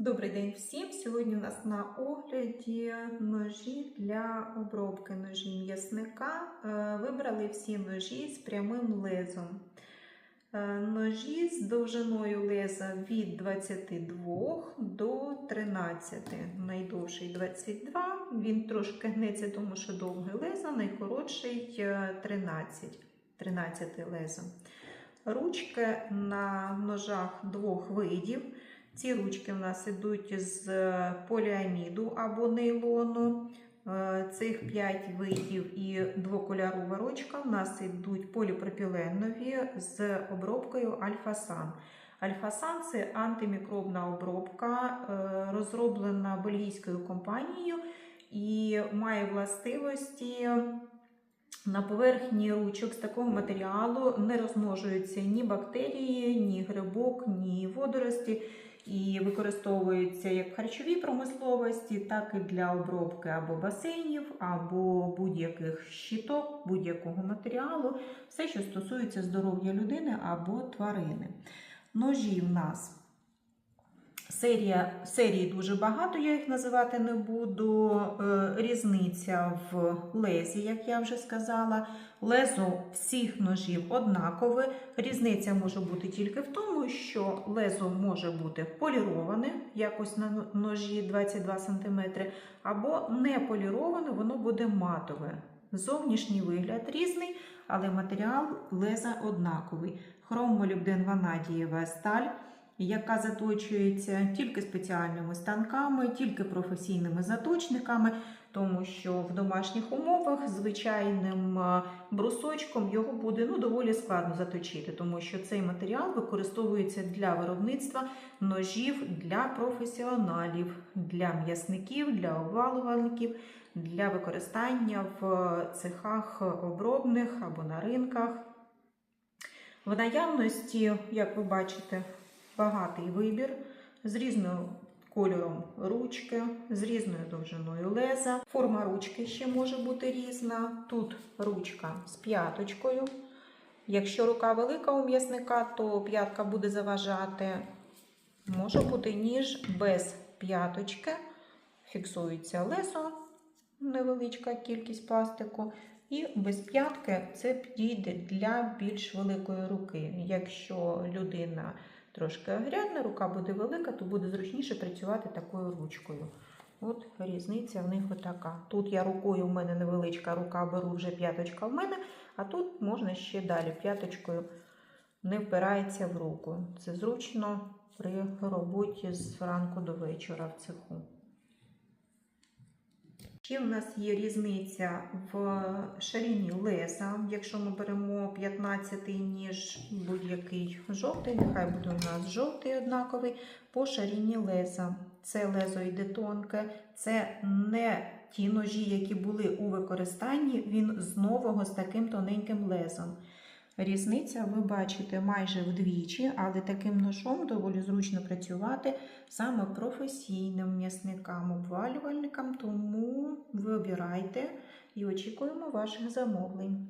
Добрий день всім! Сьогодні у нас на огляді ножі для обробки ножі м'ясника. Е, Вибрали всі ножі з прямим лезом. Е, Ножі з довжиною леза від 22 до 13. Найдовший 22. Він трошки гнеться, тому що довге лезо, найкоротший е, 13, 13 лезом. Ручки на ножах двох видів. Ці ручки у нас йдуть з поліаміду або нейлону. Е, Цих 5 видів і двокольорова ручка у нас йдуть поліпропіленові з обробкою Альфасан. Альфасан це антимікробна обробка, е, розроблена бельгійською компанією і має властивості. На поверхні ручок з такого матеріалу не розмножуються ні бактерії, ні грибок, ні водорості і використовується як в харчовій промисловості, так і для обробки або басейнів, або будь-яких щиток, будь-якого матеріалу, все, що стосується здоров'я людини або тварини. Ножі в нас. Серія, серії дуже багато, я їх називати не буду. Е, різниця в лезі, як я вже сказала. Лезо всіх ножів однакове. Різниця може бути тільки в тому, що лезо може бути поліроване, якось на ножі 22 см, або не поліроване, воно буде матове. Зовнішній вигляд різний, але матеріал леза однаковий. Хромолюбден ванадієва сталь яка заточується тільки спеціальними станками, тільки професійними заточниками, тому що в домашніх умовах звичайним брусочком його буде ну, доволі складно заточити, тому що цей матеріал використовується для виробництва ножів для професіоналів, для м'ясників, для обвалувальників, для використання в цехах обробних або на ринках. В наявності, як ви бачите, багатий вибір з різним кольором ручки, з різною довжиною леза. Форма ручки ще може бути різна. Тут ручка з п'яточкою. Якщо рука велика у м'ясника, то п'ятка буде заважати. Може бути ніж без п'яточки. Фіксується лезо, невеличка кількість пластику. І без п'ятки це підійде для більш великої руки. Якщо людина трошки огрядна, рука буде велика, то буде зручніше працювати такою ручкою. От різниця в них отака. Тут я рукою, в мене невеличка рука, беру вже п'яточка в мене, а тут можна ще далі п'яточкою не впирається в руку. Це зручно при роботі з ранку до вечора в цеху. Ще в нас є різниця в ширині леза. Якщо ми беремо 15 ніж будь-який жовтий, нехай буде у нас жовтий однаковий, по ширині леза. Це лезо йде тонке, це не ті ножі, які були у використанні, він з нового з таким тоненьким лезом. Різниця, ви бачите, майже вдвічі, але таким ножом доволі зручно працювати саме професійним м'ясникам, обвалювальникам, тому вибирайте і очікуємо ваших замовлень.